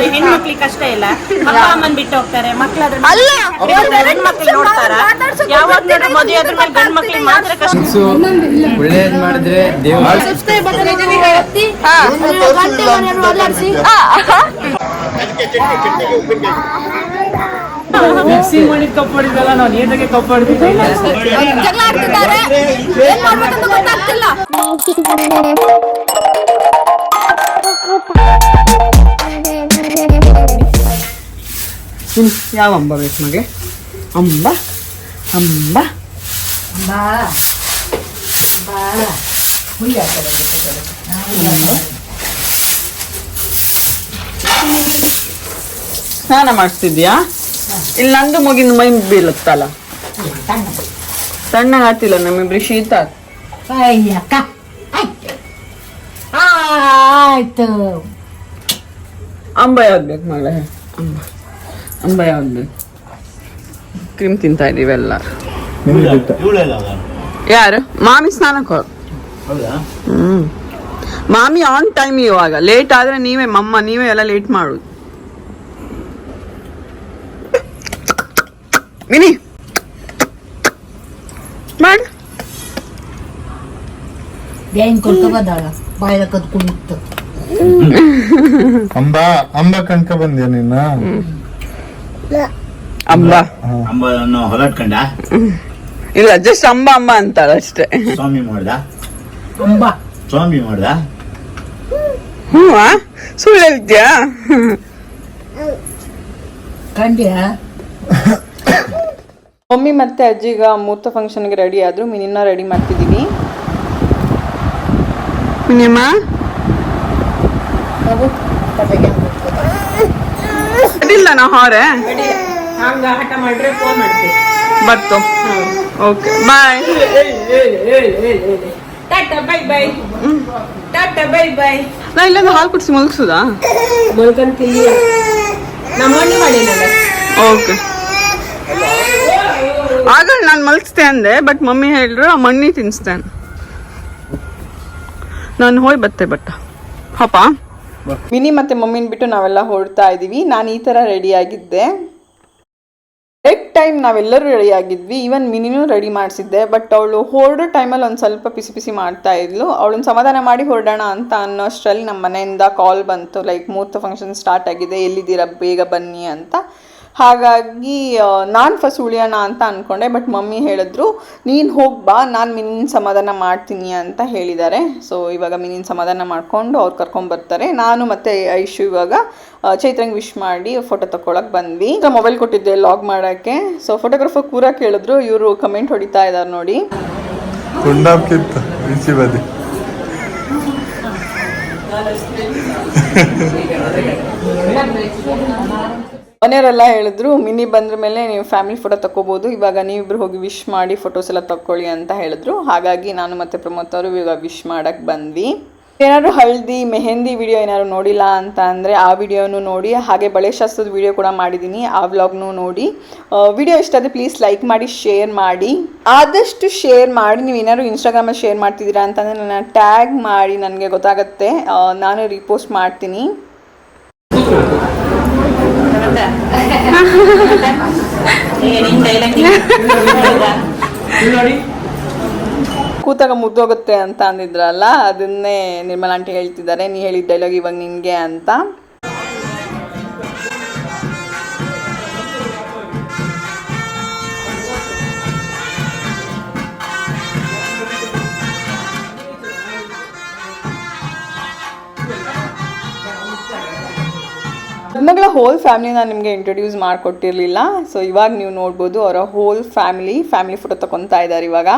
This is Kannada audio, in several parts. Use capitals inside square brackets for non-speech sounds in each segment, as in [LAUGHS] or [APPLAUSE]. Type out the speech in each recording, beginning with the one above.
ಅದು ಹೆಣ್ಮಕ್ಳಿಗೆ ಕಷ್ಟ ಇಲ್ಲ. ಅಪ್ಪ ಅಮ್ಮನ್ ಬಿಟ್ಟು ಹೋಗ್ತಾರೆ ಮಕ್ಳಾದ್ರೆ ಅಲ್ಲ, ಗಂಡ್ ಮಕ್ಳು ನೋಡ್ತಾರ? ಯಾವಾಗ ನೋಡ್ರಿ ಮದುವೆ ಆದ್ರ ಮೇಲೆ ಗಂಡ್ ಮಕ್ಳಿಗೆ ಮಾತ್ರ ಕಷ್ಟ. ಒಳ್ಳೇದ್ ಮಾಡಿದ್ರೆ ದೇವ್ರ ಸಬ್ಸ್ಕ್ರೈಬ್ ಬಟನ್ ನಾವು ಜಗಳ ಆಡ್ತಿದ್ದಾರೆ. ಏನ್ ಮಾಡ್ಬೇಕಂತ ಗೊತ್ತಾಗ್ತಿಲ್ಲ. ಯಾವ ಅಂಬ ಬೇಕು ಮಗೆ ಅಂಬ ಅಂಬ. ಸ್ನಾನ ಮಾಡಿಸ್ತಿದ್ಯಾ? ಇಲ್ಲಿ ನಂದು ಮಗಿನ ಮೈ ಬೀಳುತ್ತಲ್ಲ. ಸಣ್ಣ. ಆಗ್ತಿಲ್ಲ ನಮ್ಮಿಬ್ರಿ ಶೀತ. ಅಯ್ಯಕ್ಕ ಆಯ್ತು. ಆಯ್ತು. ಅಂಬ ಯಾವ್ದು ಬೇಕು ಮಗಳೇ? ಅಂಬ. ಅಂಬ ಯಾವ್ದು ಬೇಕು ಕ್ರೀಮ್ ತಿಂತಾ ಇದೀವಿ ಎಲ್ಲ. ಯಾರು? ಮಾಮಿ ಸ್ನಾನಕ್ಕೆ. ಹೋಗ್ ಹೌದಾ? ಹ್ಮ್. ಮಾಮಿ ಆನ್ ಟೈಮ್ ಇವಾಗ. ಲೇಟ್ ಆದ್ರೆ ನೀವೇ ಮಮ್ಮ ನೀವೇ ಎಲ್ಲ ಲೇಟ್ ಮಾಡುದು ಮಿನಿ ಮಾಡು. ಬೇನ್ ಕೊಡ್ಕೊ ಬಂದಾಳ. ಬಾಯಿಲ ಕದ್ಕೊಂಡಿತ್ತು. [LAUGHS] ಅಂಬ ಅಂಬ ಕಣ್ಕ ಬಂದ್ಯಾ ನಿನ್ನ ಅಂಬ. ಅಂಬನ್ನು ಹೊಲಟ್ಕೊಂಡ ಇಲ್ಲ ಜಸ್ಟ್ ಅಂಬ ಅಂಬ ಅಂತಾಳ ಅಷ್ಟೇ. ಸ್ವಾಮಿ ಮಾಡ್ದ? ಅಂಬ. ಸ್ವಾಮಿ ಮಾಡ್ದ? ಹ್ಞೂ ಸುಳ್ಳು ಹೇಳ್ತೀಯಾ? ಕಂಡ್ಯಾ ಮಮ್ಮಿ ಮತ್ತೆ ಅಜ್ಜಿಗ ಮೂರ್ತ ಫಂಕ್ಷನ್ಗೆ ರೆಡಿ ಆದ್ರು ಮೀನಿನ ರೆಡಿ ಮಾಡ್ತಿದೀವಿ. ಮಿನಿಯಮ್ಮ ಅದಿಲ್ಲ ನಾ ಹಾರೆ? ಹಂಗ ಹಠ ಮಾಡ್ರೆ ಫೋನ್ ಮಾಡ್ತೀವಿ ಬರ್ತು. Okay bye. Tata bye bye. Tata bye bye. ನಾ ಇಲ್ಲೊಂದು ಹಾಲು ಕುಡಿಸಿ ಮಲಗಿಸುದಾ? ಮಲ್ಕಂತೀನಿ ಮಾಡಿನಲ್ಲ ಓಕೆ. ಆಗ ನಾನು ಮಲಗಿಸ್ತೆ ಅಂದೆ ಬಟ್ ಮಮ್ಮಿ ಹೇಳಿದ್ರು ಆ ಮಣ್ಣಿ ತಿನ್ಸ್ತೇನೆ ನಾನು ಹೋಯ್ ಬತ್ತೆ ಬಟ್ಟ ಹಪ್ಪ ಮಿನಿ ಮತ್ತೆ ಮಮ್ಮಿನ ಬಿಟ್ಟು ನಾವೆಲ್ಲ ಹೊರಡ್ತಾ ಇದೀವಿ. ನಾನು ಈ ಥರ ರೆಡಿ ಆಗಿದ್ದೆ. ಕರೆಕ್ಟ್ ಟೈಮ್ ನಾವೆಲ್ಲರೂ ರೆಡಿ ಆಗಿದ್ವಿ. ಈವನ್ ಮಿನಿನೂ ರೆಡಿ ಮಾಡಿಸಿದ್ದೆ. ಬಟ್ ಅವಳು ಹೊರಡೋ ಟೈಮಲ್ಲಿ ಒಂದು ಸ್ವಲ್ಪ ಪಿಸಿ ಪಿಸಿ ಮಾಡ್ತಾ ಇದ್ಲು. ಅವಳನ್ನ ಸಮಾಧಾನ ಮಾಡಿ ಹೊರಡೋಣ ಅಂತ ಅನ್ನೋ ಅಷ್ಟರಲ್ಲಿ ನಮ್ಮ ಮನೆಯಿಂದ ಕಾಲ್ ಬಂತು. ಲೈಕ್ ಮೂರ್ತ ಫಂಕ್ಷನ್ ಸ್ಟಾರ್ಟ್ ಆಗಿದೆ. ಎಲ್ಲಿದ್ದೀರಾ? ಬೇಗ ಬನ್ನಿ ಅಂತ. ಹಾಗಾಗಿ ನಾನು ಫಸ್ಟ್ ಉಳಿಯೋಣ ಅಂತ ಅಂದ್ಕೊಂಡೆ ಬಟ್ ಮಮ್ಮಿ ಹೇಳಿದ್ರು ನೀನು ಹೋಗಿ ಬಾ ನಾನು ಮಿನಿನ ಸಮಾಧಾನ ಮಾಡ್ತೀನಿ ಅಂತ ಹೇಳಿದ್ದಾರೆ. ಸೊ ಇವಾಗ ಮಿನಿನ ಸಮಾಧಾನ ಮಾಡಿಕೊಂಡು ಅವ್ರು ಕರ್ಕೊಂಬರ್ತಾರೆ ನಾನು ಮತ್ತು ಐಶು ಇವಾಗ ಚೈತ್ರಂಗ್ ವಿಶ್ ಮಾಡಿ ಫೋಟೋ ತಗೊಳಕ್ಕೆ ಬಂದ್ವಿ. ಮೊಬೈಲ್ ಕೊಟ್ಟಿದ್ದೆ ಲಾಗ್ ಮಾಡೋಕ್ಕೆ. ಸೊ ಫೋಟೋಗ್ರಾಫರ್ ಕೂರ ಕೇಳಿದ್ರು ಇವರು ಕಮೆಂಟ್ ಹೊಡಿತಾ ಇದ್ದಾರೆ ನೋಡಿ. ಬದಿ [LAUGHS] [LAUGHS] ಮನೆಯವರೆಲ್ಲ ಹೇಳಿದ್ರು, ಮಿನಿ ಬಂದ್ರ ಮೇಲೆ ನೀವು ಫ್ಯಾಮಿಲಿ ಫೋಟೋ ತಗೋಬೋದು ಇವಾಗ ನೀವಿಬ್ರು ಹೋಗಿ ವಿಶ್ ಮಾಡಿ ಫೋಟೋಸ್ ಎಲ್ಲ ತಕ್ಕೊಳ್ಳಿ ಅಂತ ಹೇಳಿದ್ರು. ಹಾಗಾಗಿ ನಾನು ಮತ್ತೆ ಪ್ರಮೋದ್ ಅವರು ಇವಾಗ ವಿಶ್ ಮಾಡಕ್ಕೆ ಬಂದ್ವಿ. ಏನಾದ್ರು ಹಳದಿ, ಮೆಹಂದಿ ವಿಡಿಯೋ ಏನಾದ್ರು ನೋಡಿಲ್ಲ ಅಂತ ಅಂದರೆ ಆ ವಿಡಿಯೋನು ನೋಡಿ, ಹಾಗೆ ಬಳೆ ಶಾಸ್ತ್ರದ ವಿಡಿಯೋ ಕೂಡ ಮಾಡಿದ್ದೀನಿ ಆ ವ್ಲಾಗ್ನು ನೋಡಿ. ವಿಡಿಯೋ ಇಷ್ಟ ಆದ್ರೆ ಪ್ಲೀಸ್ ಲೈಕ್ ಮಾಡಿ ಶೇರ್ ಮಾಡಿ. ಆದಷ್ಟು ಶೇರ್ ಮಾಡಿ, ನೀವು ಏನಾದ್ರು ಇನ್ಸ್ಟಾಗ್ರಾಮಲ್ಲಿ ಶೇರ್ ಮಾಡ್ತಿದ್ದೀರಾ ಅಂತಂದರೆ ನನ್ನ ಟ್ಯಾಗ್ ಮಾಡಿ, ನನಗೆ ಗೊತ್ತಾಗುತ್ತೆ. ನಾನು ರಿಪೋಸ್ಟ್ ಮಾಡ್ತೀನಿ. [LAUGHS] ಕೂತಾಗ ಮುದ್ದೋಗುತ್ತೆ ಅಂತ ಅಂದಿದ್ರಲ್ಲ ಅದನ್ನೇ ನಿರ್ಮಲಾ ಆಂಟಿ ಹೇಳ್ತಿದ್ದಾರೆ. ನೀ ಹೇಳಿದ ಡೈಲಾಗ್ ಇವಾಗ ನಿನ್ಗೆ ಅಂತ. ಮಗಳ ಹೋಲ್ ಫ್ಯಾಮಿಲಿ ನಾನು ನಿಮಗೆ ಇಂಟ್ರೊಡ್ಯೂಸ್ ಮಾಡಿಕೊಟ್ಟಿರಲಿಲ್ಲ. ಸೊ ಇವಾಗ ನೀವು ನೋಡ್ಬೋದು ಅವರ ಹೋಲ್ ಫ್ಯಾಮಿಲಿ ಫ್ಯಾಮಿಲಿ ಫೋಟೋ ತಗೊತಾ ಇದ್ದಾರೆ ಇವಾಗ.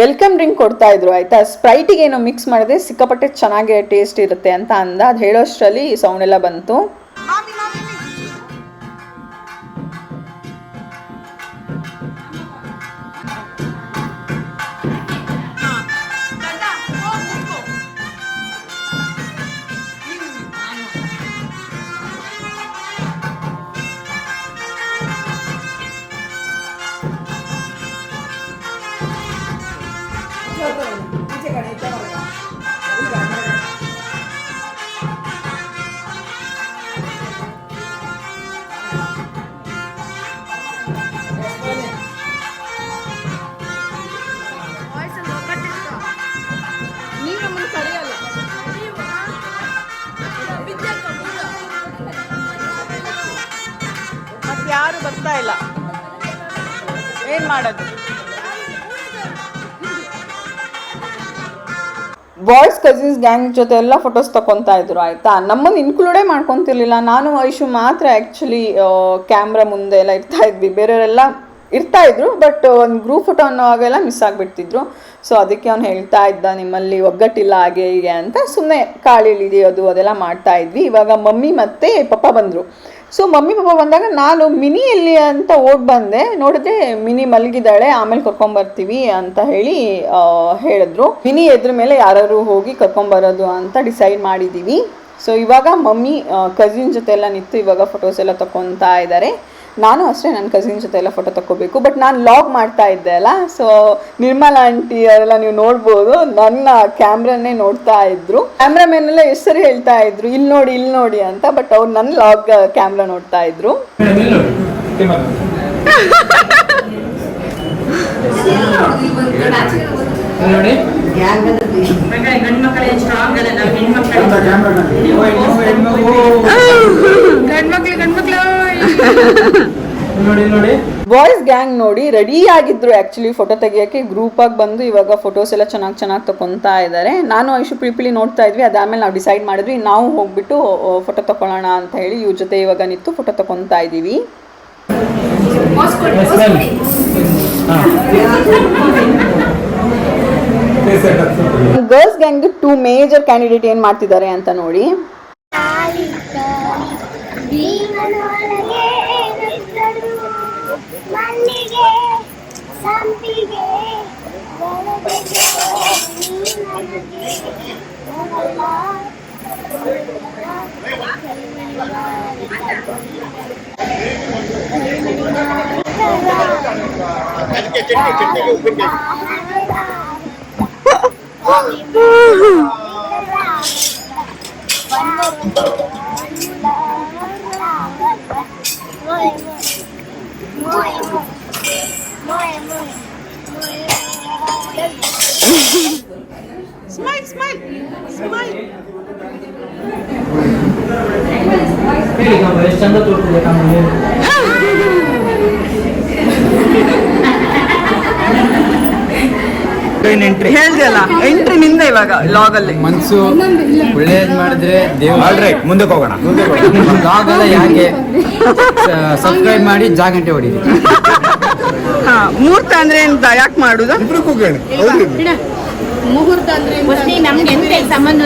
ವೆಲ್ಕಮ್ ಡ್ರಿಂಕ್ ಕೊಡ್ತಾ ಇದ್ರು, ಆಯ್ತಾ? ಸ್ಪ್ರೈಟಿಗೆ ಏನೋ ಮಿಕ್ಸ್ ಮಾಡಿದ್ರೆ ಸಿಕ್ಕಾಪಟ್ಟೆ ಚೆನ್ನಾಗಿ ಟೇಸ್ಟ್ ಇರುತ್ತೆ ಅಂತ ಅಂದ. ಅದು ಹೇಳೋಷ್ಟರಲ್ಲಿ ಸೌಂಡ್ ಎಲ್ಲ ಬಂತು. ಬಾಯ್ಸ್, ಕಸಿನ್ಸ್, ಗ್ಯಾಂಗ್ ಜೊತೆ ಎಲ್ಲ ಫೋಟೋಸ್ ತಗೊತಾ ಇದ್ರು, ಆಯ್ತಾ? ನಮ್ಮನ್ನು ಇನ್ಕ್ಲೂಡೇ ಮಾಡ್ಕೊತಿರ್ಲಿಲ್ಲ. ನಾನು, ಐಶು ಮಾತ್ರ ಆ್ಯಕ್ಚುಲಿ ಕ್ಯಾಮ್ರಾ ಮುಂದೆ ಎಲ್ಲ ಇರ್ತಾ ಇದ್ವಿ. ಬೇರೆಯವರೆಲ್ಲ ಇರ್ತಾ ಇದ್ರು ಬಟ್ ಒಂದು ಗ್ರೂಪ್ ಫೋಟೋ ಅನ್ನೋವಾಗೆಲ್ಲ ಮಿಸ್ ಆಗಿಬಿಡ್ತಿದ್ರು. ಸೊ ಅದಕ್ಕೆ ಅವ್ನು ಹೇಳ್ತಾ ಇದ್ದ, ನಿಮ್ಮಲ್ಲಿ ಒಗ್ಗಟ್ಟಿಲ್ಲ ಹಾಗೆ ಹೀಗೆ ಅಂತ. ಸುಮ್ಮನೆ ಕಾಳಿಳಿದೆಯೋದು ಅದೆಲ್ಲ ಮಾಡ್ತಾ ಇದ್ವಿ. ಇವಾಗ ಮಮ್ಮಿ ಮತ್ತೆ ಪಪ್ಪ ಬಂದರು. ಸೊ ಮಮ್ಮಿ, ಪಾಪ ಬಂದಾಗ ನಾನು ಮಿನಿ ಎಲ್ಲಿ ಅಂತ ಓಡ್ ಬಂದೆ. ನೋಡಿದ್ರೆ ಮಿನಿ ಮಲಗಿದ್ದಾಳೆ, ಆಮೇಲೆ ಕರ್ಕೊಂಬರ್ತೀವಿ ಅಂತ ಹೇಳಿ ಹೇಳಿದ್ರು. ಮಿನಿ ಎದ್ರ ಮೇಲೆ ಯಾರು ಹೋಗಿ ಕರ್ಕೊಂಬರೋದು ಅಂತ ಡಿಸೈಡ್ ಮಾಡಿದ್ದೀವಿ ಸೊ ಇವಾಗ ಮಮ್ಮಿ ಕಸಿನ್ ಜೊತೆ ಎಲ್ಲ ನಿಂತು ಇವಾಗ ಫೋಟೋಸ್ ಎಲ್ಲ ತಕೊತಾ ಇದ್ದಾರೆ. ನಾನು ಅಷ್ಟೇ ನನ್ನ ಕಸಿನ್ ಜೊತೆ ಎಲ್ಲ ಫೋಟೋ ತಗೋಬೇಕು ಬಟ್ ನಾನು ಲಾಗ್ ಮಾಡ್ತಾ ಇದ್ದೆ ಅಲ್ಲ ಸೊ ನಿರ್ಮಲಾ ಆಂಟಿ ಅವರೆಲ್ಲ ನೀವು ನೋಡ್ಬೋದು ನನ್ನ ಕ್ಯಾಮ್ರಾನೇ ನೋಡ್ತಾ ಇದ್ರು ಕ್ಯಾಮ್ರಾಮನ್ ಎಲ್ಲ ಎಷ್ಟು ಸರಿ ಹೇಳ್ತಾ ಇದ್ರು ಇಲ್ಲಿ ನೋಡಿ ಇಲ್ಲಿ ನೋಡಿ ಅಂತ ಬಟ್ ಅವ್ರು ನನ್ನ ಲಾಗ್ ಕ್ಯಾಮ್ರಾ ನೋಡ್ತಾ ಇದ್ರು ನೋಡಿ ಗಂಡು ಮಕ್ಕಳೇ ಬಾಯ್ಸ್ ಗ್ಯಾಂಗ್ ನೋಡಿ ರೆಡಿ ಆಗಿದ್ರು ಆಕ್ಚುಲಿ ಫೋಟೋ ತೆಗಿಯಕ್ಕೆ ಗ್ರೂಪ್ ಆಗಿ ಬಂದು ಇವಾಗ ಫೋಟೋಸ್ ಎಲ್ಲ ಚೆನ್ನಾಗಿ ಚೆನ್ನಾಗಿ ತಗೊತಾ ಇದ್ದಾರೆ ನಾನು ಐಶು ಪಿಪಿಲಿ ನೋಡ್ತಾ ಇದ್ವಿ, ಅದಾದ್ಮೇಲೆ ನಾವು ಡಿಸೈಡ್ ಮಾಡಿದ್ವಿ, ನಾವು ಹೋಗ್ಬಿಟ್ಟು ಫೋಟೋ ತಗೊಳ್ಳೋಣ ಅಂತ ಹೇಳಿ ಇವ್ರ ಜೊತೆ ಇವಾಗ ನಿಂತು ಫೋಟೋ ತಗೊತಾ ಇದ್ದೀವಿ. Girls gang too major candidate ಏನ್ ಮಾಡ್ತಿದ್ದಾರೆ ಅಂತ ನೋಡಿ. ಸಂಪಿಗೆ ಬೆಳಗ್ಗೆ smile, smile. Smile smile smile ಹೇಳಿ ಕಮ್ಮ ಎಷ್ಟು ಚಂದ ತೋರ್ತಿದೆ ಕಮ್ಮ ಹೇಳಿ ಹೇಳ್ದಲ್ಲ? ಎಂಟ್ರಿ ನಿಂದ ಇವಾಗ ಲಾಗಲ್ಲಿ ಮನ್ಸು ಒಳ್ಳೇದ್ ಮಾಡಿದ್ರೆ ದೇವ್ ಆಲ್ ರೈಟ್ ಮುಂದಕ್ಕೆ ಹೋಗೋಣ. ಲಾಗ್ ಎಲ್ಲ ಯಾಕೆ ಸಬ್ಸ್ಕ್ರೈಬ್ ಮಾಡಿ ಜಾಗಂಟೆ ಹೊಡೀರಿ. ಹಾ ಮುಹೂರ್ತ ಅಂದ್ರೆ ಎಂತ ಯಾಕೆ ಮಾಡುದು? ಇಬ್ರು ಕೂಗೋಣ. ಹೌದಿಲ್ಲ ಮುಹೂರ್ತ ಅಂದ್ರೆ ನಮ್ಗೆ ಎಂತ ಸಂಬಂಧ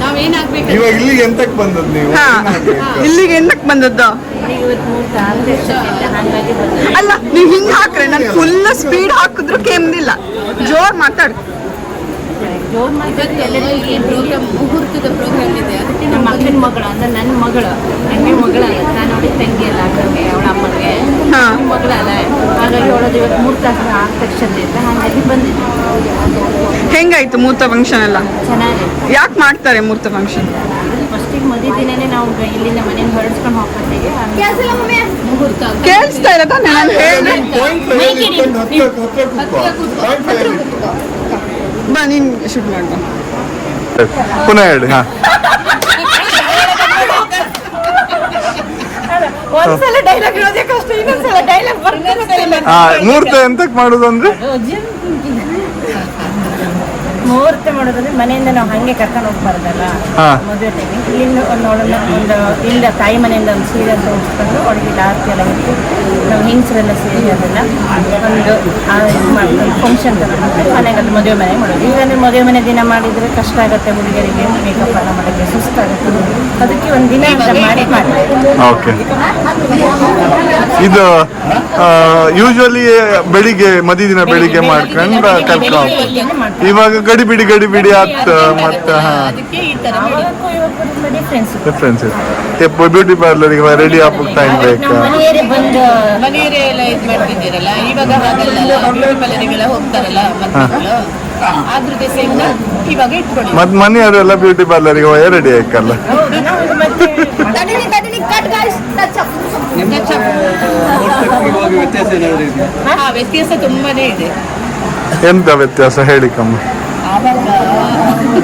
ನಾವೇನಾಗ್ಬೇಕು? ಇವಾಗ ಇಲ್ಲಿಗೆ ಎಂತಕ್ ಬಂದದ್ ನೀವು? ಹಾ. ಇಲ್ಲಿಗೆ ಎಂತಕ್ ಬಂದದ್ದು? ಇವತ್ತು ಮೂರ್ತ ಅಂತ ಹಂಗಾಗಿ ಬಂದ ಅಲ್ಲ ನೀವ್ ಹಿಂಗ್ ಹಾಕ್ರೆ ನಾನು ಫುಲ್ ಸ್ಪೀಡ್ ಹಾಕಿದ್ರು ಕೇಮ್ದಿಲ್ಲ. ಜೋರ್ ಮಾತಾಡ್. ಜೋರ್ ಇವತ್ತು ಎಲ್ಲರಿಗೂ ಏನ್ ಪ್ರೋಗ್ರಾಮ್ ಮುಹೂರ್ತದ ಪ್ರೋಗ್ರಾಮ್ ಇದೆ ಅದಕ್ಕೆ ನಮ್ಮ ಅಕ್ಕನ ಮಗಳು ಅಂದ್ರೆ ನನ್ನ ಮಗಳು ನನ್ನ ಮಗಳಲ್ಲ ನಾನು ಅವಳಿಗೆ ತಂಗಿ ಅಲ್ಲ ಅಕ್ಕನಿಗೆ ಅವಳ ಅಮ್ಮನಿಗೆ. ಮಗಳಲ್ಲ ಹಾಗಾಗಿ ಅವಳದು ಇವತ್ತು ಮೂರ್ತ ಆಗ್ತಕ್ಷತೆ ಅಂತ ಹಾಗಾಗಿ ಬಂದಿದ್ದೆ ಹೆಂಗಾಯ್ತು ಮೂರ್ತ ಫಂಕ್ಷನ್ ಎಲ್ಲ ಚೆನ್ನಾಗಿ ಯಾಕೆ ಮಾಡ್ತಾರೆ ಮೂರ್ತ ಫಂಕ್ಷನ್ ಫಸ್ಟಿಗೆ ಮದುವೆ ದಿನನೇ ನಾವು ಇಲ್ಲಿಂದ ಮನೆಯಿಂದ ಹೊರಡಿಸ್ಕೊಂಡು ಹೋಗ್ತೀವಿ ಮುಹೂರ್ತ ಕೇಳಿಸ್ತಾ ಇಲ್ಲ ಬಾ ನೀನ್ ಶೂಟ್ ಮಾಡ್ಬಾ ಪುನಃ ಹೇಳಿ ಹಾ. ಮೂರ್ತ ಎಂತಕ್ ಮಾಡುದು ಅಂದ್ರೆ? ಮುಹೂರ್ತ ಮಾಡೋದಂದ್ರೆ ಮನೆಯಿಂದ ನಾವು ಹಂಗೆ ಕರ್ಕೊಂಡು ಹೋಗ್ಬಾರ್ದಲ್ಲ? ಹಾ. ಮದುವೆ ಟೈಮಿಗೆ ಇಲ್ಲಿಂದ ಒಂದು ಅವಳನ್ನ ಒಂದು ಇಲ್ಲಿಂದ ತಾಯಿ ಮನೆಯಿಂದ ಒಂದು ಸೀರೆ ಅಂತ ಉಡ್ಸ್ಕೊಂಡು ಅವಳಿಗೆ ಆರತಿ ಎಲ್ಲ ನಾವು ಹೆಂಗಸರೆಲ್ಲ ಸೇರಿ ಅದೆಲ್ಲ ಒಂದು ಫಂಕ್ಷನ್ ಥರ ಮಾಡಿ ಮನೆಗೆ ಅದು ಮದುವೆ ಮನೆ ಮಾಡೋದು. ಇಲ್ಲಾಂದ್ರೆ ಮದುವೆ ಮನೆ ದಿನ ಮಾಡಿದರೆ ಕಷ್ಟ ಆಗುತ್ತೆ ಹುಡುಗರಿಗೆ ಮೇಕಪ್ ಎಲ್ಲ ಮಾಡೋಕ್ಕೆ ಸುಸ್ತಾಗುತ್ತೆ ಅದಕ್ಕೆ ಒಂದು ದಿನ ಅಂತ ಮಾಡಿ ಮಾಡ್ತೀವಿ ಓಕೆ. ಇದು ಯೂಶುವಲಿ ಬೆಳಿಗ್ಗೆ ಮದಿ ದಿನ ಬೆಳಿಗ್ಗೆ ಮಾಡ್ಕೊಂಡು ಕರ್ಕೊಂಡು ಇವಾಗ ಗಡಿ ಬಿಡಿ ಗಡಿ ಬಿಡಿ ಆತ್ ಮತ್ತೆ ಹಾ. ಅದಕ್ಕೆ ಈ ತರ ಡಿಫ್ರೆನ್ಸ್ ಡಿಫ್ರೆನ್ಸ್ ಇದೆ ಬ್ಯೂಟಿ ಈಗ ರೆಡಿ ಆಗ್ಬೇಕು ಟೈಮ್ ಬೇಕು? ಮನೆಯೇ ಬಂದು ಮನೆಯವರೇ ಎಲ್ಲ ಇದು ಮಾಡ್ತಿದ್ದೀರಲ್ಲ? ಇವಾಗ ಹಾಗಲ್ಲ. ಬ್ಯೂಟಿ ಪಾರ್ಲರಿಗೆಲ್ಲ ಹೋಗ್ತಾರಲ್ಲ ಮಕ್ಕಳು ಅದ್ರ ದಿವಸದಿಂದ ಇವಾಗ ಇಟ್ಕೊಳ್ಳಿ. ಮತ್ತೆ ಮನೆಯವರೆಲ್ಲ ಬ್ಯೂಟಿ ಪಾರ್ಲರ್ಗೆ ಹೋಗಿ ರೆಡಿ ಆಯ್ಕಲ್ಲ. ವ್ಯತ್ಯಾಸ ತುಂಬಾನೇ ಇದೆ. ಎಂತ ವ್ಯತ್ಯಾಸ ಹೇಳಿ ಕಮ್ಮ. [LAUGHS]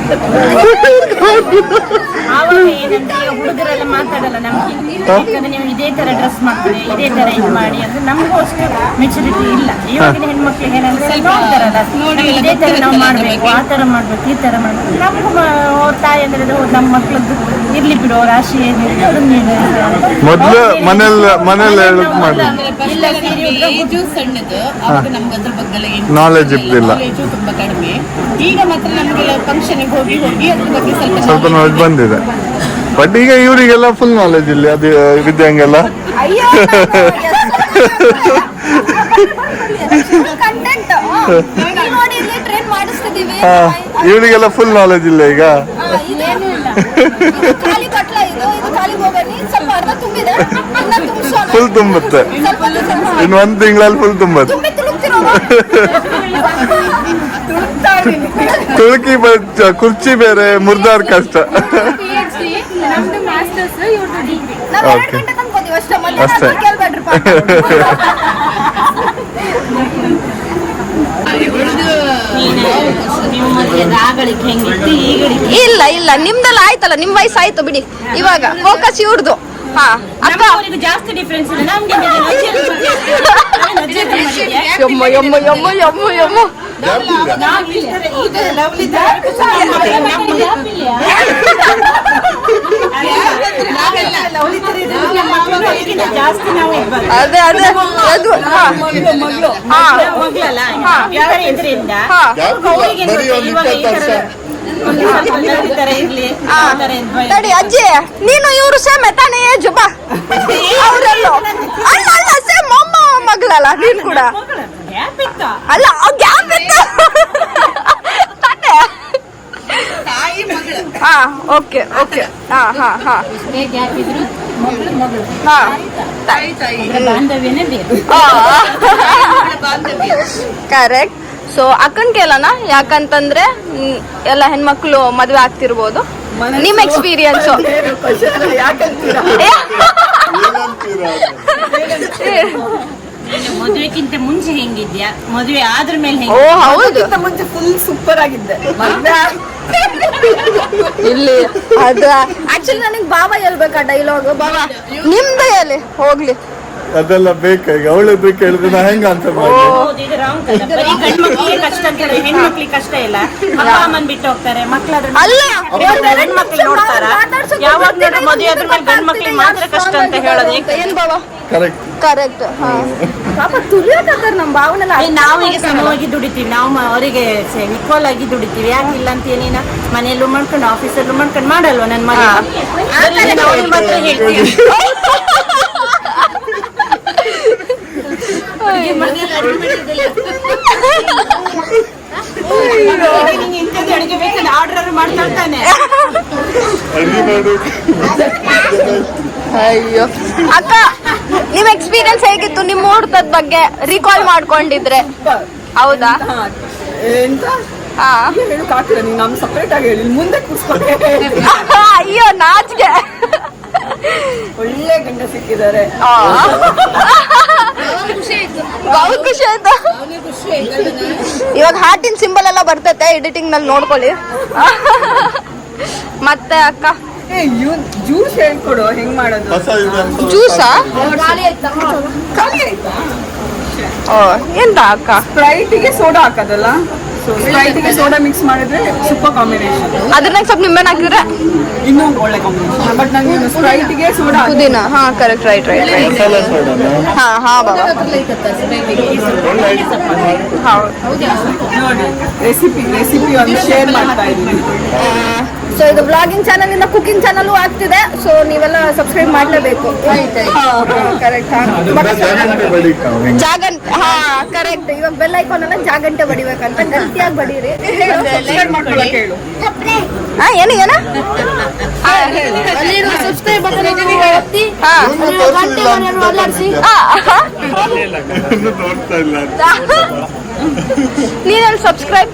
[LAUGHS] ಆವಾಗ ಏನಂದ್ರೆ ಹುಡುಗರೆಲ್ಲ ಮಾತಾಡಲ್ಲ ನಮ್ಗೆ. ಯಾಕಂದ್ರೆ ನೀವು ಇದೇ ತರ ಡ್ರೆಸ್ ಮಾಡ್ತಾರೆ ಇದೇ ತರ ಇದು ಮಾಡಿ ಅಂದ್ರೆ ನಮಗೂ ಅಷ್ಟು ಮೆಚುರಿಟಿ ಇಲ್ಲ. ಇವಾಗಿನ ಹೆಣ್ಮಕ್ಳಿಗೆ ಏನಂದ್ರೆ ನೋಡ್ತಾರಲ್ಲ ನಮ್ಗೆ ಇದೇ ತರ ನಾವು ಮಾಡ್ಬೇಕು ಆ ತರ ಮಾಡ್ಬೇಕು ಈ ತರ ಮಾಡ್ಬೇಕು. ನಮಗೂ ಅವ್ರ ತಾಯಿ ಅಂದ್ರೆ ಅದು ನಮ್ಮ ಮಕ್ಳದ್ದು ಇರ್ಲಿ ಬಿಡು ಅವ್ರ ಆಶೆ ಏನಿದೆ ಅದನ್ನ ಮೊದಲು ಮನೇಲಿ ಮನೇಲಿ ಹೇಳಕ್ ಮಾಡಿ ಇಲ್ಲ ಏಜು ಸಣ್ಣದು ಅವಾಗ ನಮ್ಗೆ ಅದ್ರ ಬಗ್ಗೆ ಇರ್ಲಿಲ್ಲ. ನಾಲೆಜು ತುಂಬಾ ಕಡಿಮೆ. ಈಗ ಮಾತ್ರ ನಮಗೆಲ್ಲ ಫಂಕ್ಷನ್ಗೆ ಹೋಗಿ ಹೋಗಿ ಅದ್ರ ಬಗ್ಗೆ ಸ್ವಲ್ಪ ಸ್ವಲ್ಪ ನಾಲೆಜ್ ಬಂದಿದೆ. ಬಟ್ ಈಗ ಇವರಿಗೆಲ್ಲ ಫುಲ್ ನಾಲೆಜ್ ಇಲ್ಲ ಅದು ವಿದ್ಯಾಂಗೆಲ್ಲ ಇವರಿಗೆಲ್ಲ ಫುಲ್ ನಾಲೆಜ್ ಇಲ್ಲ ಈಗ ಫುಲ್ ತುಂಬುತ್ತೆ ಇನ್ನು ಒಂದು ತಿಂಗಳಲ್ಲಿ ಫುಲ್ ತುಂಬುತ್ತೆ ತುಳುಕಿ ಕುರ್ಚಿ ಬೇರೆ ಮುರ್ದಾರ್ ಕಷ್ಟ ನಮ್ದು ಮಾಸ್ಟರ್ಸ್ ಇವ್ರದ್ದು ಡಿಗ್ರಿ ನಾವು ಎರಡು Okay. ಗಂಟೆ ತಂದ್ಕೋತೀವಿ ಅಷ್ಟೇ ಅಷ್ಟೇ. ಮಧ್ಯಾಹ್ನ ಕೇಳ್ಬೇಡ್ರಪ್ಪ ನೀವು ಮೊದಲೇ ಆಗಳಿಗೆ ಹೆಂಗಿತ್ತು ಈಗಳಿಗೆ ಇಲ್ಲ ಇಲ್ಲ ನಿಮ್ದೆಲ್ಲ ಆಯ್ತಲ್ಲ ನಿಮ್ ವಯಸ್ಸು ಆಯ್ತು ಬಿಡಿ. ಇವಾಗ ಫೋಕಸ್ ಇವ್ರದ್ದು ಅವರಿಗೆ ಜಾಸ್ತಿ ಡಿಫ್ರೆನ್ಸ್ ಇದೆ ನಮ್ಗೆ ಯಮ್ಮ ಯಮ್ಮ ಯಮ್ಮ ಯಮ್ಮ ಯಮ್ಮ ಜಾಸ್ತಿ ನಾವು ಇರ್ಬಾರ್ದು. ಅದೇ ಅದೇ ಅದು ಹಾ ತಡಿ ಅಜ್ಜಿ ನೀನು ಇವರು ಸೇಮ್ ತಾನೇ ಏಜು ಬಾ. ಅವರಲ್ಲೂ. ಅಲ್ಲ ಅಲ್ಲ ಸೇಮ್ ಅಮ್ಮ ಮಗಳಲ್ಲ ನೀನು ಕೂಡ. ಅಲ್ಲ ಗ್ಯಾಪ್ ಇತ್ತು. ತಾನೇ. ಹಾ ಓಕೆ ಓಕೆ. ಹಾ ಹಾ ಹಾ. ಹಾ. ಕರೆಕ್ಟ್ ಸೊ ಅಕ್ಕನ್ ಕೇಳೋಣ ಯಾಕಂತಂದ್ರೆ ಎಲ್ಲ ಹೆಣ್ಮಕ್ಳು ಮದ್ವೆ ಆಗ್ತಿರ್ಬೋದು. ನಿಮ್ ಎಕ್ಸ್ಪೀರಿಯನ್ಸ್ ಮದುವೆಕ್ಕಿಂತ ಮುಂಚೆ ಹೆಂಗಿದ್ಯಾ? ಮದುವೆ ಆದ್ರ ಮೇಲೆ ಓ ಹೆಂಗ್ ಹೌದು ಮುಂಚೆ ಫುಲ್ ಸೂಪರ್ ಆಗಿದ್ದೆ. ಇಲ್ಲಿ ಅದ ಆಕ್ಚುಲಿ ನನಗೆ ಬಾಬಾ ಹೇಳ್ಬೇಕಾ ಡೈಲಾಗ್ ಬಾಬಾ ನಿಮ್ದು ಹೇಳಿ ಹೋಗ್ಲಿ. ಅದೆಲ್ಲ ಬೇಕಾ ಈಗ. ಬೇಕು ಕೇಳಿದ್ರೆ ನಾ ಹೆಂಗ ಆನ್ಸರ್ ಮಾಡಿ ಹೌದು, ಇದು wrong ಕಥೆ. ಬರೀ ಗಂಡ್ ಮಕ್ಳಿಗೆ ಕಷ್ಟ ಅಂತ ಹೇಳಿದ್ರೆ ಹೆಣ್ಮಕ್ಳಿಗೆ ಕಷ್ಟ ಇಲ್ಲ. ಅಪ್ಪ ಅಮ್ಮನ್ ಬಿಟ್ಟು ಹೋಗ್ತಾರೆ ಮಕ್ಳಾದ್ರೆ ಅಲ್ಲ ಗಂಡ್ ಮಕ್ಳಿಗೆ ನೋಡ್ತಾರ? ಯಾವಾಗ ನೋಡ್ರಿ ಮದುವೆ ಗಂಡ್ ಮಾತ್ರ ಕಷ್ಟ ಅಂತ ಹೇಳೋದು ಏಕೆ? ಏನ್ ಬಾವ? ಕರೆಕ್ಟ್ ಕರೆಕ್ಟ್ ಹಾ. ಪಾಪ ತುಳಿಯೋಕತ್ತಾರ ನಮ್ ಭಾವನೆಲ್ಲ. ಏ, ನಾವು ಈಗ ಸಮವಾಗಿ ದುಡಿತೀವಿ. ನಾವು ಮ- ಅವರಿಗೆ ಈಕ್ವಲ್ ಆಗಿ ದುಡಿತೀವಿ. ಯಾಕೆ ಇಲ್ಲ ಅಂತ ಏನಿನ ಮನೆಯಲ್ಲೂ ಮಾಡ್ಕೊಂಡು ಆಫೀಸಲ್ಲೂ ಮಾಡ್ಕೊಂಡು ಮಾಡಲ್ವಾ ನನ್ನ ಮಗ ಹೇಳ್ತೀವಿ [LAUGHS] ನಿಂಗೆ ಇಂಥದ್ದು ಅಡುಗೆ ಬೇಕಂದ್ರೆ ಆರ್ಡರ್ ಮಾಡ್ತಾನೆ ಅಯ್ಯೋ. ಅಕ್ಕ ನಿಮ್ ಎಕ್ಸ್ಪೀರಿಯನ್ಸ್ ಹೇಗಿತ್ತು? ನಿಮ್ಮ ಮುಹೂರ್ತದ ಬಗ್ಗೆ ರಿಕಾಲ್ ಮಾಡ್ಕೊಂಡಿದ್ರೆ. ಹೌದಾ? ಎಂತ? ನಮ್ ಸಪ್ರೇಟ್ ಆಗಿ ಹೇಳಿ. ಮುಂದೆ ಅಯ್ಯೋ ನಾಚ್ಗೆ ಒಳ್ಳೆ ಗಂಡ ಸಿಕ್ಕಿದ್ದಾರೆ. ಖುಷಿ ಆಯ್ತಾ ಇವಾಗ ಹಾರ್ಟಿನ ಸಿಂಬಲ್ ಎಲ್ಲ ಬರ್ತೈತೆ ಎಡಿಟಿಂಗ್ನಲ್ಲಿ ನೋಡ್ಕೊಳ್ಳಿ. ಮತ್ತೆ ಅಕ್ಕ? ಏ ಜ್ಯೂಸ್ ಹೇಳ್ಕೊಡು ಹೆಂಗ್ ಮಾಡೋದು? ಜ್ಯೂಸಾ ಎಂತ ಅಕ್ಕ? ಸ್ಪ್ರೈಟಿಗೆ ಸೋಡಾ ಹಾಕೋದಲ್ಲ? ಸ್ಪ್ರೈಟಿಗೆ ಸೋಡಾ ಮಿಕ್ಸ್ ಮಾಡಿದ್ರೆ ಸೂಪರ್ ಕಾಂಬಿನೇಷನ್ ಅದನ್ನ ಸ್ವಲ್ಪ ನಿಮ್ಮ ಹಾಕಿದ್ರೆ ಇನ್ನೂ ಒಳ್ಳೆ ಕಾಂಬಿನೇಷನ್ ಬಟ್ ನಂಗೆ ಸ್ಪ್ರೈಟ್ಗೆ ಸೋಡಾ ಪುದೀನ? ಹಾ ಕರೆಕ್ಟ್ ರೈಟ್ ರೈಟ್ ಹಾ ಹಾ ಬಾಬಾ. ಹೌದು ರೆಸಿಪಿ ರೆಸಿಪಿ ಒಂದು ಶೇರ್ ಮಾಡ್ತಾ ಇದ್ದೀನಿ. ಸೊ ಇದು ಬ್ಲಾಗಿಂಗ್ ಚಾನಲ್ ಇಂದ ಕುಕಿಂಗ್ ಚಾನಲ್ ಆಗ್ತಿದೆ. ಸೊ ನೀವೆಲ್ಲ ಸಬ್ಸ್ಕ್ರೈಬ್ ಮಾಡಲೇಬೇಕು. ಕರೆಕ್ಟ್ ಜಾಗಂಟೆ ಹಾ ಕರೆಕ್ಟ್ ಇವಾಗ ಬೆಲ್ ಐಕಾನ್ ಎಲ್ಲ ಜಾಗಂಟೆ ಬಡಿಬೇಕಂತ. ಗಟ್ಟಿಯಾಗಿ ಬಡೀರಿ. ಹಾ ಏನು ಏನ? ಸಬ್ಸ್ಕ್ರೈಬ್ ಬಟನ್ ಒತ್ತಿ ನೀನಲ್ಲಿ ಸಬ್ಸ್ಕ್ರೈಬ್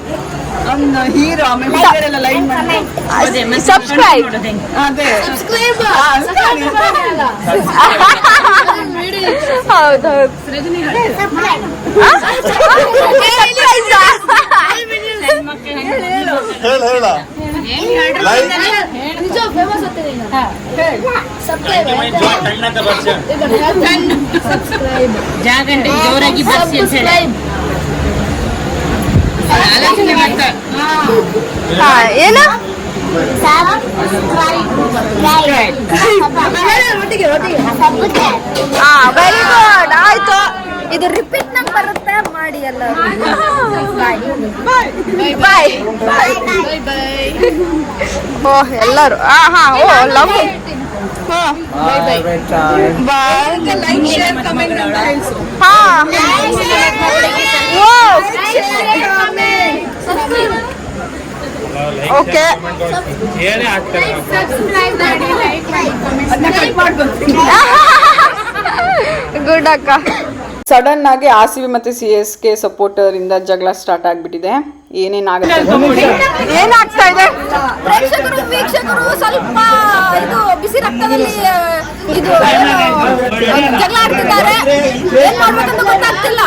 ಅವ್ನ ಹೀರೋ ಆಮೇಲೆ ಬೇರೆಲ್ಲ ಲೈನ್ ಮಾಡಿ ಸಬ್ಸ್ಕ್ರೈಬ್ ಅದೇ ಹೌದು ಹೇಳ ಹೇಳ ನಿಜ ಫೇಮಸ್ ಆಗ್ತದೆ ಸಬ್ಸ್ಕ್ರೈಬ್ ಜಾಗಂಟೆ ಜೋರಾಗಿ ಬರ್ಸಿ ಅಂತ ಹೇಳಿ ಆಲೋಚನೆ ಮಾಡ್ತಾ ಹಾ ಏನು? ಹಾ ವೆರಿ ಗುಡ್ ಆಯ್ತು. ಇದು ರಿಪೀಟ್ ನಂಗೆ ಬರುತ್ತೆ. ಮಾಡಿ ಎಲ್ಲ. ಬಾಯ್ ಬಾಯ್ ಓಹ್ ಎಲ್ಲರೂ. ಹಾ ಹಾ ಓ ಲವ್. ಓಕೆ ಗುಡ್ [LAUGHS] ಅಕ್ಕ. ಸಡನ್ ಆಗಿ ಆರ್ ಸಿ ಬಿ ಮತ್ತೆ ಸಿ ಎಸ್ ಕೆ ಸಪೋರ್ಟರ್ ಇಂದ ಜಗಳ ಸ್ಟಾರ್ಟ್ ಆಗ್ಬಿಟ್ಟಿದೆ. ಏನೇನಾಗುತ್ತೆ? ಏನಾಗ್ತಾ ಇದೆ? ಪ್ರೇಕ್ಷಕರು ವೀಕ್ಷಕರು ಸ್ವಲ್ಪ ಇದು ಬಿಸಿ ರಕ್ತದಲ್ಲಿ ಇದು ಏನು, ಜಗಳ ಆಡ್ತಿದ್ದಾರೆ. ಏನ್ ಮಾಡ್ಬೇಕಂತ ಗೊತ್ತಾಗ್ತಿಲ್ಲ.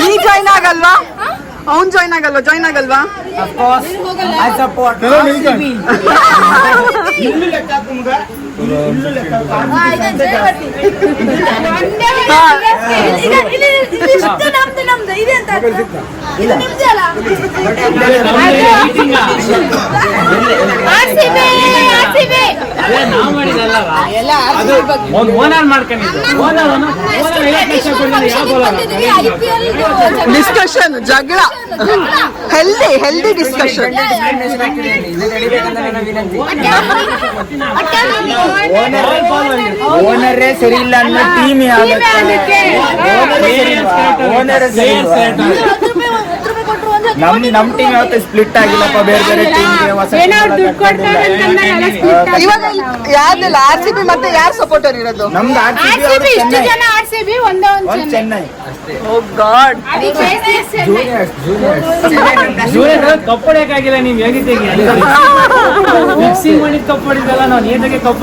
ನೀ ಜಾಯ್ನ್ ಆಗಲ್ವಾ? ಅವ್ನ್ ಜಾಯ್ನ್ ಆಗಲ್ವಾ? ಜಾಯ್ನ್ ಆಗಲ್ವಾ? [LAUGHS] ಡಿಸ್ಕಷನ್ ಜಗಳ ಹೆಲ್ದಿ ಹೆಲ್ದಿ ಡಿಸ್ಕಷನ್ ಓನರೇ ಸರಿ ಇಲ್ಲ ಅನ್ನೋ ಟೀಮ್ ಓನರೇ ಸರಿ ಹತ್ತು ರೂಪಾಯಿ ಹತ್ತು ರೂಪಾಯಿ ಕೊಟ್ರು ಒಂದು ಹತ್ತು ನಮ್ ನಮ್ ಟೀಮ್ ಯಾವತ್ತೂ ಸ್ಪ್ಲಿಟ್ ಆಗಿಲ್ಲಪ್ಪ ಬೇರೆ ಬೇರೆ ಟೀಮ್ಗೆ ಹೊಸ ಇವಾಗ ಯಾರ್ದಿಲ್ಲ ಆರ್ ಸಿ ಬಿ ಮತ್ತೆ ಯಾರ್ ಸಪೋರ್ಟರ್ ಇರೋದು? ನಮ್ದು ಆರ್ ಸಿ ಬಿ ಅವರು ಚೆನ್ನೈ. RCB, ಒಂದೇ ಒಂದು ಒಂದ್ Chennai. Oh god. Junior cup ಹೊಡೆಯಕ್ಕಾಗಿಲ್ಲ ನೀವು ಹೇಗಿದ್ದೀವಿ ಮಿಕ್ಸಿಂಗ್ ಮಾಡಿ ಕಪ್ ಹೊಡಿದಲ್ಲ ನಾವು ನೀಟಾಗಿ ಕಪ್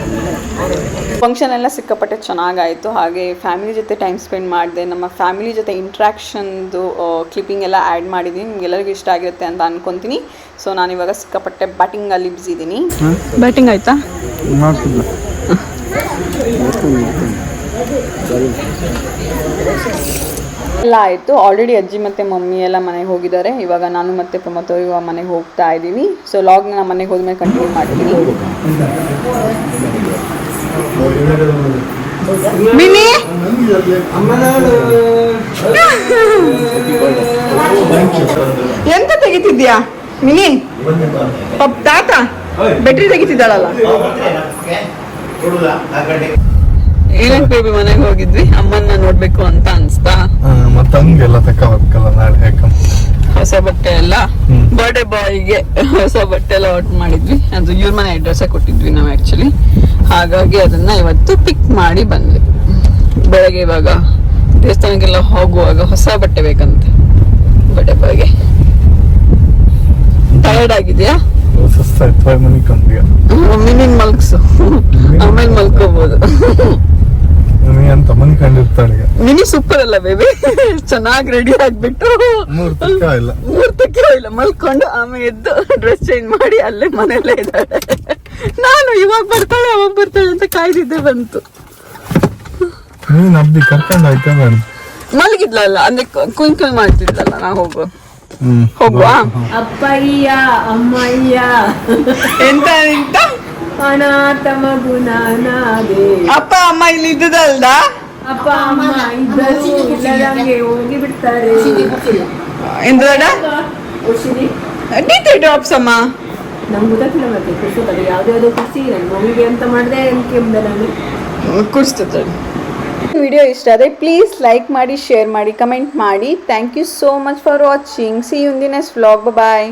ಫಂಕ್ಷನ್ ಎಲ್ಲ ಸಿಕ್ಕಾಪಟ್ಟೆ ಚೆನ್ನಾಗಾಯಿತು. ಹಾಗೆ ಫ್ಯಾಮಿಲಿ ಜೊತೆ ಟೈಮ್ ಸ್ಪೆಂಡ್ ಮಾಡಿದೆ ನಮ್ಮ ಫ್ಯಾಮಿಲಿ ಜೊತೆ ಇಂಟ್ರಾಕ್ಷನ್ದು ಕ್ಲಿಪ್ಪಿಂಗ್ ಎಲ್ಲ ಆ್ಯಡ್ ಮಾಡಿದ್ದೀನಿ ನಿಮ್ಗೆಲ್ಲರಿಗೂ ಇಷ್ಟ ಆಗಿರುತ್ತೆ ಅಂತ ಅನ್ಕೊತೀನಿ. ಸೊ ನಾನು ಇವಾಗ ಸಿಕ್ಕಾಪಟ್ಟೆ ಬ್ಯಾಟಿಂಗಲ್ಲಿ ಬಿಸಿದ್ದೀನಿ ಬ್ಯಾಟಿಂಗ್ ಆಯ್ತಾ? ಎಲ್ಲ ಆಯಿತು. ಆಲ್ರೆಡಿ ಅಜ್ಜಿ ಮತ್ತು ಮಮ್ಮಿ ಎಲ್ಲ ಮನೆಗೆ ಹೋಗಿದ್ದಾರೆ. ಇವಾಗ ನಾನು ಮತ್ತು ಪ್ರಮೋದ್ ಇವಾಗ ಮನೆಗೆ ಹೋಗ್ತಾ ಇದ್ದೀವಿ ಸೊ ಲಾಗ್ನ ನಾನು ಮನೆಗೆ ಹೋದ್ಮೇಲೆ ಕಂಟಿನ್ಯೂ ಮಾಡ್ತೀನಿ. ಮಿನಿ ಎಂತ ತೆಗಿತಿದ್ಯಾ? ಮಿನಿ ಪಪ್ ತಾತ? ಬೆಟ್ರಿ ತೆಗಿತಿದ್ದಾಳಲ್ಲ. ಏನಕ್ಕೆ ಬೇಬಿ ಮನೆಗೆ ಹೋಗಿದ್ವಿ? ಅಮ್ಮನ್ನ ನೋಡ್ಬೇಕು ಅಂತ ಅನ್ಸ್ತಾ? ಮತ್ತೆ ಹಂಗೆಲ್ಲ ತಗೋಬೇಕಲ್ಲ ನಾಳೆ ಹೊಸ ಬಟ್ಟೆ ಎಲ್ಲ? ಬರ್ಡೇ ಬಾಯ್ಗೆ ಹೊಸ ಬಟ್ಟೆ ಎಲ್ಲ ಆರ್ಡರ್ ಮಾಡಿದ್ವಿ. ಅದು ಇವ್ರ ಮನೆ ಅಡ್ರೆಸ್ ಕೊಟ್ಟಿದ್ವಿ ನಾವು ಆಕ್ಚುಲಿ ಹಾಗಾಗಿ ಅದನ್ನ ಇವತ್ತು ಪಿಕ್ ಮಾಡಿ ಬಂದ್ವಿ. ಬೆಳಗ್ಗೆ ಇವಾಗ ದೇವಸ್ಥಾನಕ್ಕೆಲ್ಲ ಹೋಗುವಾಗ ಹೊಸ ಬಟ್ಟೆ ಬೇಕಂತೆ. ಬಟ್ಟೆ ಬಾಯ್ಗೆ ಟಯರ್ಡ್ ಆಗಿದೆಯಾ? ಮಲ್ಕ್ಸು ಆಮೇಲೆ ಮಲ್ಕೋಬಹುದು ಅಂತ ಮನಿ ಕಂಡಿರ್ತಾಳೆ ಈಗ. ಮಿನಿ ಸೂಪರ್ ಅಲ್ಲ ಬೇಬಿ ಚೆನ್ನಾಗಿ ರೆಡಿ ಆಗ್ಬಿಟ್ಟು ಮೂರ್ತಕ್ಕೆ ಇಲ್ಲ. ಮೂರ್ತಕ್ಕೆ ಇಲ್ಲ. ಮಲ್ಕೊಂಡು ಆಮೇಲೆ ಎದ್ದು ಡ್ರೆಸ್ ಚೇಂಜ್ ಮಾಡಿ ಅಲ್ಲೇ ಮನೆಯಲ್ಲೇ ಇದ್ದಾಳೆ. ನಾನು ಇವಾಗ ಬರ್ತಾಳೆ ಅವಾಗ ಬರ್ತಾಳೆ ಅಂತ ಕಾಯ್ದಿದ್ದೆ ಬಂತು. ನೀನ್ ಹಬ್ಬಿ ಕರ್ಕೊಂಡು ಆಯ್ತಾ ಅಲ್ಲ ಮಲಗಿದ್ಲಲ್ಲ ಅಂದ್ರೆ ಕುಯ್ ಕುಯ್ ಮಾಡ್ತಿದ್ಲಲ್ಲ ನಾ ಹೋಗು ಹೋಗುವ? ಅಪ್ಪಯ್ಯ ಅಮ್ಮಯ್ಯ. ಎಂತ ಎಂತ? ಅನಾಥ ಮಗು ನಾನಾದೆ ಅಪ್ಪ ಅಮ್ಮ ಇಲ್ಲಿ ಇದ್ದದಲ್ದ? ಅಪ್ಪ ಅಮ್ಮ ಇದ್ದರು ಇಲ್ಲದಂಗೆ ಹೋಗಿ ಬಿಡ್ತಾರೆ ಎಂದಡ ಖುಷಿ ಡಿ ಡ್ರಾಪ್ಸ್ ಅಮ್ಮ. ನಮ್ಗೆ ಗೊತ್ತಿಲ್ಲ ಮತ್ತೆ ಖುಷಿ ಅದು ಯಾವುದೇ ಯಾವುದೋ ಖುಷಿ ನನ್ನ ಮಮ್ಮಿಗೆ ಅಂತ ಮಾಡಿದೆ ಎಂಬ ನಾನು. ಕುಡಿಸ್ತದೆ ವಿಡಿಯೋ ಇಷ್ಟ ಆದರೆ ಪ್ಲೀಸ್ ಲೈಕ್ ಮಾಡಿ ಶೇರ್ ಮಾಡಿ ಕಮೆಂಟ್ ಮಾಡಿ. Thank you so much for watching see you in the next vlog bye